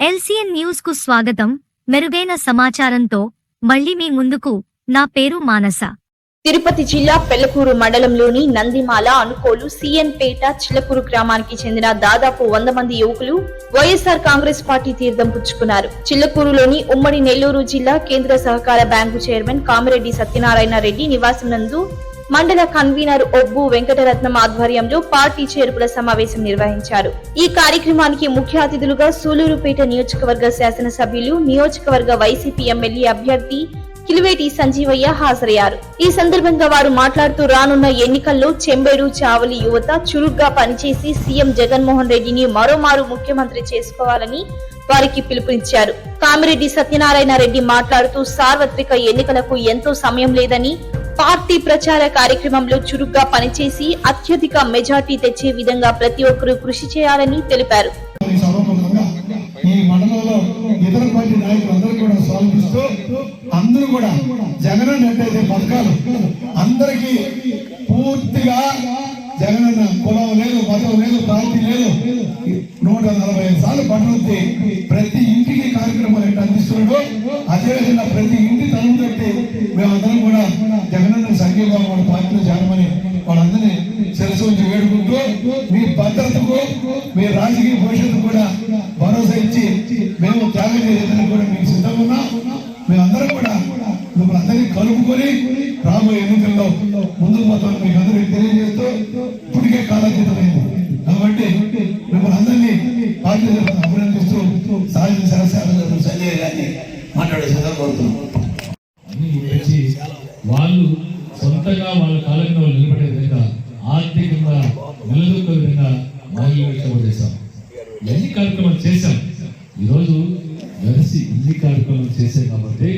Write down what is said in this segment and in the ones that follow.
LCN న్యూస్కు స్వాగతం. మెరుగైన సమాచారంతో మళ్ళీ మీ ముందుకు నా పేరు మానస. తిరుపతి జిల్లా పెళ్ళకూరు మండలంలోని నందిమాల అనుకోలు సిఎన్ పేట చిలకూరు గ్రామానికి చెందిన దాదాపు వంద మంది యువకులు వైఎస్ఆర్ కాంగ్రెస్ పార్టీ తీర్థం పుచ్చుకున్నారు. చిల్లకూరులోని ఉమ్మడి నెల్లూరు జిల్లా కేంద్ర సహకార బ్యాంకు చైర్మన్ కామిరెడ్డి సత్యనారాయణ రెడ్డి నివాసం నందు మండల కన్వీనర్ ఒబ్బు వెంకటరత్నం ఆధ్వర్యంలో పార్టీ చేరుకుల సమావేశం నిర్వహించారు. ఈ కార్యక్రమానికి ముఖ్య అతిథులుగా సూలూరుపేట నియోజకవర్గ శాసనసభ్యులు నియోజకవర్గ వైసీపీ ఎమ్మెల్యే అభ్యర్థి కిలివేటి సంజీవయ్య హాజరయ్యారు. ఈ సందర్భంగా వారు మాట్లాడుతూ రానున్న ఎన్నికల్లో చెంబేడు చావలి యువత చురుగ్గా పనిచేసి సీఎం జగన్మోహన్ రెడ్డిని మరోమారు ముఖ్యమంత్రి చేసుకోవాలని వారికి పిలుపునిచ్చారు. కామిరెడ్డి సత్యనారాయణ రెడ్డి మాట్లాడుతూ సార్వత్రిక ఎన్నికలకు ఎంతో సమయం లేదని పార్టీ ప్రచార కార్యక్రమంలో చురుగ్గా పనిచేసి అత్యధిక మెజార్టీ తెచ్చే విధంగా ప్రతి ఒక్కరూ కృషి చేయాలని తెలిపారు. అందరూ కూడా జగన్ పథకాలు. అందరికీ పూర్తిగా కులం లేదు మతం లేదు పార్టీ లేదు. నూట నలభై ఐదు సార్లు ప్రతి ఇంటికి కార్యక్రమాలు అందిస్తున్నాడు అదేవిధంగా ప్రతి ఇంటి తలుపు తట్టి మేమందరం రాజకీయంగా వాళ్ళ పార్టీలో చేరమని వాళ్ళందరినీ శిరస్సు ఉంచి వేడుకుంటూ మీ భద్రతకు మీ రాజకీయ భవిష్యత్తు కూడా భరోసా ఇచ్చి మేము త్యాగం చేయడానికి కూడా మీకు సిద్ధంగా ఉన్నాం. మేమందరం కూడా మిమ్మల్ని అందరినీ కలుపుకొని రాబోయే ఎన్నికల్లో ముందుకు పోతాం మీకు అందరికీ తెలియజేస్తూ ఇప్పటికే కాలాతీతమైంది కాబట్టి మిమ్మల్ని అందరినీ పార్టీ తరఫున అభినందిస్తూ సాహిత్య సరస్సు సంజయ్ గారిని మాట్లాడే సందర్భం కోరుతున్నాం. వాళ్ళు సొంతగా వాళ్ళ కాలంలో నిలబడే విధంగా ఆర్థికంగా నిలదొక్క విధంగా మౌల్యం చేశాం. ఎన్ని కార్యక్రమాలు చేశాం? ఈరోజు కలిసి ఇన్ని కార్యక్రమాలు చేశాం కాబట్టి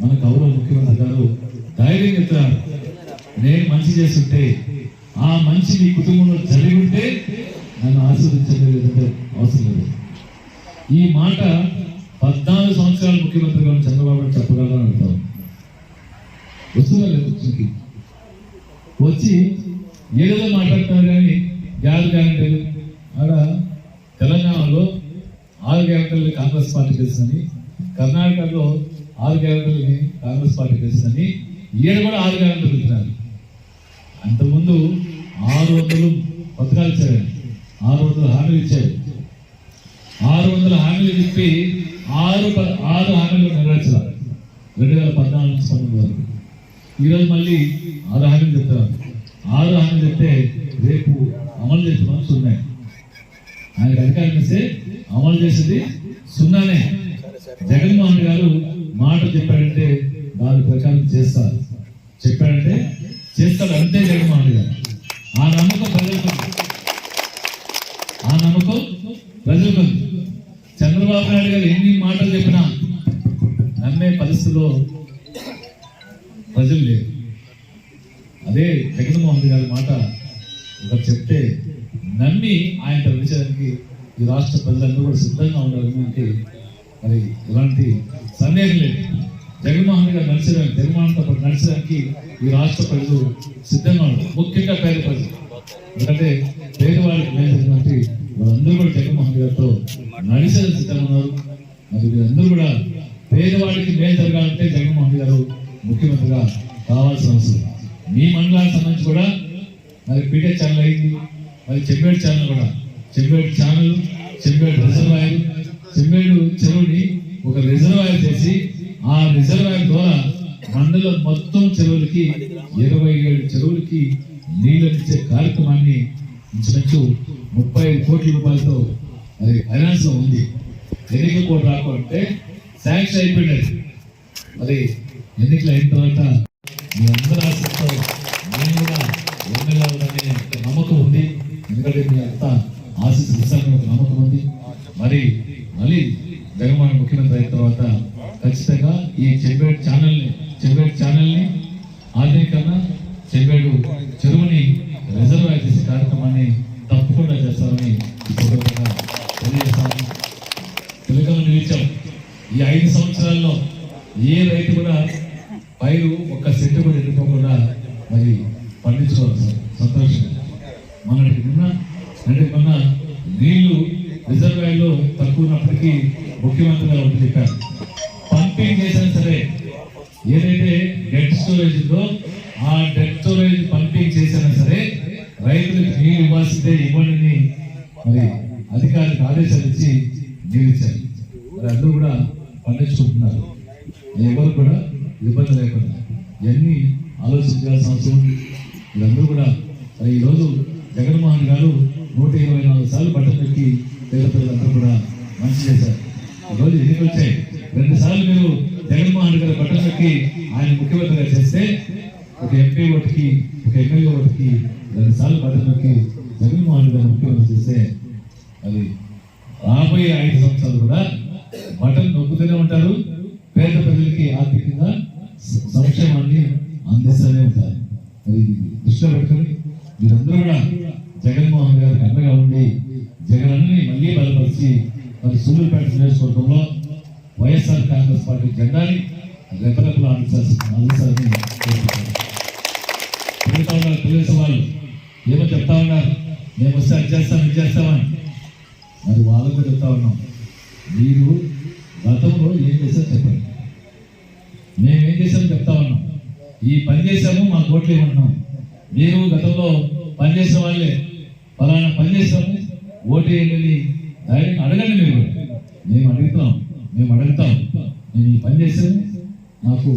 మన గౌరవ ముఖ్యమంత్రి గారు ధైర్యం చెప్తారు నేను మంచి చేస్తుంటే ఆ మంచి మీ కుటుంబంలో జరిగి ఉంటే నన్ను ఆస్వాదించే విధంగా అవసరం లేదు. ఈ మాట పద్నాలుగు సంవత్సరాలు ముఖ్యమంత్రి గారు చంద్రబాబు నాయుడు చెప్పగలరని అడుగుతాం వస్తుందా లేదు వచ్చి ఏదో మాట్లాడతారు కానీ గ్యాస్ గ్యారంటీలు ఆడ తెలంగాణలో ఆరు గ్యారంటీలు కాంగ్రెస్ పార్టీ చేసిందని కర్ణాటకలో ఆరు గ్యారంటీలని కాంగ్రెస్ పార్టీ చేసిందని ఈయన కూడా ఆరు గ్యారంటీలు ఇచ్చినారు అంతకుముందు ఆరు వందలు పథకాలు ఇచ్చారు. ఆరు వందలు హామీలు ఇచ్చారు. ఆరు వందల హామీలు చెప్పి ఆరు ప- ఆరు హామీలు నెరవేర్చారు. రెండు వేల పద్నాలుగు నుంచి పంతొమ్మిది వరకు. ఈరోజు మళ్ళీ ఆరు హామీలు చెప్తారు. ఆరు హామీలు చెప్తే రేపు అమలు చేసే మనసు ఉన్నాయి ఆయనకు అధికారం ఇస్తే అమలు చేసేది సున్నానే. జగన్మోహన్ గారు మాట చెప్పాడంటే దాని ప్రకారం చేస్తారు. చెప్పాడంటే చేస్తాడు అంతే జగన్మోహన్ గారు. ఆ నమ్మకం ప్రజలకు ఆ నమ్మకం ప్రజలకు చంద్రబాబు నాయుడు గారు ఎన్ని మాటలు చెప్పినా నమ్మే పరిస్థితిలో ప్రజలు లేరు. అదే జగన్మోహన్ గారి మాట ఒకరు చెప్తే నమ్మి ఆయన నడిచడానికి ఈ రాష్ట్ర ప్రజలందరూ కూడా సిద్ధంగా ఉండాలని మరి ఎలాంటి సందేహం లేదు. జగన్మోహన్ గారు నడిచడానికి జగన్మోహన్తో పాటు నడిచడానికి ఈ రాష్ట్ర ప్రజలు సిద్ధంగా ఉన్నారు. ముఖ్యంగా పేద ప్రజలు. ఎందుకంటే పేదవాళ్ళకి మేలైనటువంటి వాళ్ళందరూ కూడా జగన్మోహన్ గారితో నడిచేందుకు సిద్ధంగా ఉన్నారు. మరి వీరందరూ కూడా పేదవాళ్ళకి మేలు జరగాలంటే జగన్మోహన్ గారు ముఖ్యమంత్రిగా కావాల్సిన అవసరం. మీ మండలానికి సంబంధించి కూడా మరి పీటే ఛానల్ అయింది మరి చెంబేడు ఛానల్ కూడా. చెంబేడు ఛానల్ చెంబేడు రిజర్వాయర్ చెంబేడు చెరువుని ఒక రిజర్వాయర్ చేసి ఆ రిజర్వాయర్ ద్వారా మండలం మొత్తం చెరువులకి ఇరవై ఏడు చెరువులకి నీళ్ళనిచ్చే కార్యక్రమాన్ని ఇంచుమించు ముప్పై ఐదు కోట్ల రూపాయలతో అది ఫైనాన్స్ ఉంది. ఎన్నికలు కూడా రాకుంటే శాంక్షన్ అయిపోయినది. మరి ఎన్నికలు అయిన తర్వాత మీ అందరి ఆశతో నేను కూడా ఎమ్మెల్యే అవుతాననే ఒక నమ్మకం ఉంది. ఎందుకంటే మీ అంత ఆశిస్ ఇస్తానని ఒక నమ్మకం ఉంది. మరి మళ్ళీ జగన్మోహన్ ముఖ్యమంత్రి అయిన తర్వాత ఖచ్చితంగా ఈ చెంబేడు ఛానల్ని చెంబేడు ఛానల్ని ఆధునీకరణ చెంబేడు చెరువుని రిజర్వ్ చేసే కార్యక్రమాన్ని తప్పకుండా చేస్తారని తెలియజేస్తాను. తెలుగులో నిలిచాం. ఈ ఐదు సంవత్సరాల్లో ఏ రైతు కూడా పైరు ఒక్క సెంటు కూడా ఎండిపోకుండా మరి పండించుకోవాలి సార్ సంతోషం మొన్నటి నిన్న అంటే మొన్న నీళ్ళు రిజర్వాయర్లో తక్కువ ఉన్నప్పటికీ ముఖ్యమంత్రి గారు ఒకటి చెప్పారు. పంపింగ్ చేసినా సరే ఏదైతే డెడ్ స్టోరేజ్ ఉందో ఆ డెడ్ స్టోరేజ్ పంపింగ్ చేసినా సరే రైతులకు నీళ్ళు ఇవ్వాల్సిందే ఇవ్వండి మరి అధికారులకు ఆదేశాలు ఇచ్చి నీళ్ళు ఇచ్చారు. మరి అందరూ కూడా పండించుకుంటున్నారు. ఎవరు కూడా ఇబ్బంది లేకుండా ఇవన్నీ ఆలోచించాల్సిన అవసరం ఉంది? వీళ్ళందరూ కూడా ఈరోజు జగన్మోహన్ గారు నూట ఇరవై నాలుగు సార్లు బట్టలు పెట్టి పేద ప్రజలందరూ కూడా మంచి చేశారు. ఈరోజు ఎన్నికలు వచ్చాయి. రెండు సార్లు మీరు జగన్మోహన్ గారు బట్టలు పెట్టి ఆయన ముఖ్యమంత్రిగా చేస్తే ఒక ఎంపీ ఓటుకి ఒక ఎమ్మెల్యే ఓటుకి రెండు సార్లు బట్టలు పెట్టి జగన్మోహన్ గారు ముఖ్యమంత్రి చేస్తే అది రాబోయే ఐదు సంవత్సరాలు కూడా బట్టలు నొక్కుతూనే ఉంటారు. పేద ప్రజలకి ఆర్థికంగా సంక్షేమాన్ని అందిస్తూనే ఉంటారు. అది దృష్టిలో పెట్టుకొని మీరందరూ పార్టీ జెండాని రెపరెపలు అందించాల్సిన అందించాలని కోరుకుంటున్నాను ఉన్నారు తెలుగుదేశం వాళ్ళు ఏమో చెప్తా ఉన్నారు. మేము వస్తే అది చేస్తాం ఇది చేస్తామని మరి వాళ్ళు కూడా చెప్తా ఉన్నాం. మీరు గతంలో ఏం చేశారు చెప్పండి. మేము ఏం చేసామో చెప్తా ఉన్నాం. ఈ పని చేసాము మా కోట్లు ఏమంటున్నాం మీరు గతంలో పని చేసిన వాళ్ళే. ఫలానా పని చేసాము ఓటు వేయండి ధైర్యం అడగండి మీరు. మేము అడుగుతాం మేము అడుగుతాం. మేము నాకు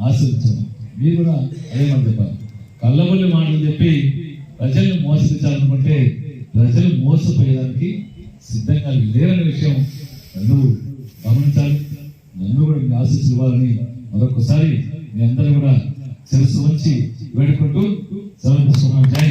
పని మీరు కూడా అదే మాట చెప్పాలి. కళ్ళబొల్లి మాటలు చెప్పి ప్రజల్ని మోసగించాలనుకుంటే ప్రజలు మోసపోయేదానికి సిద్ధంగా లేరనే విషయం నన్ను గమనించాలి. నన్ను కూడా మీ ఇవ్వాలని మరొకసారి మీ అందరూ కూడా తెలుసు వచ్చి వేడుకుంటూ సెలవు తీసుకున్నాం జై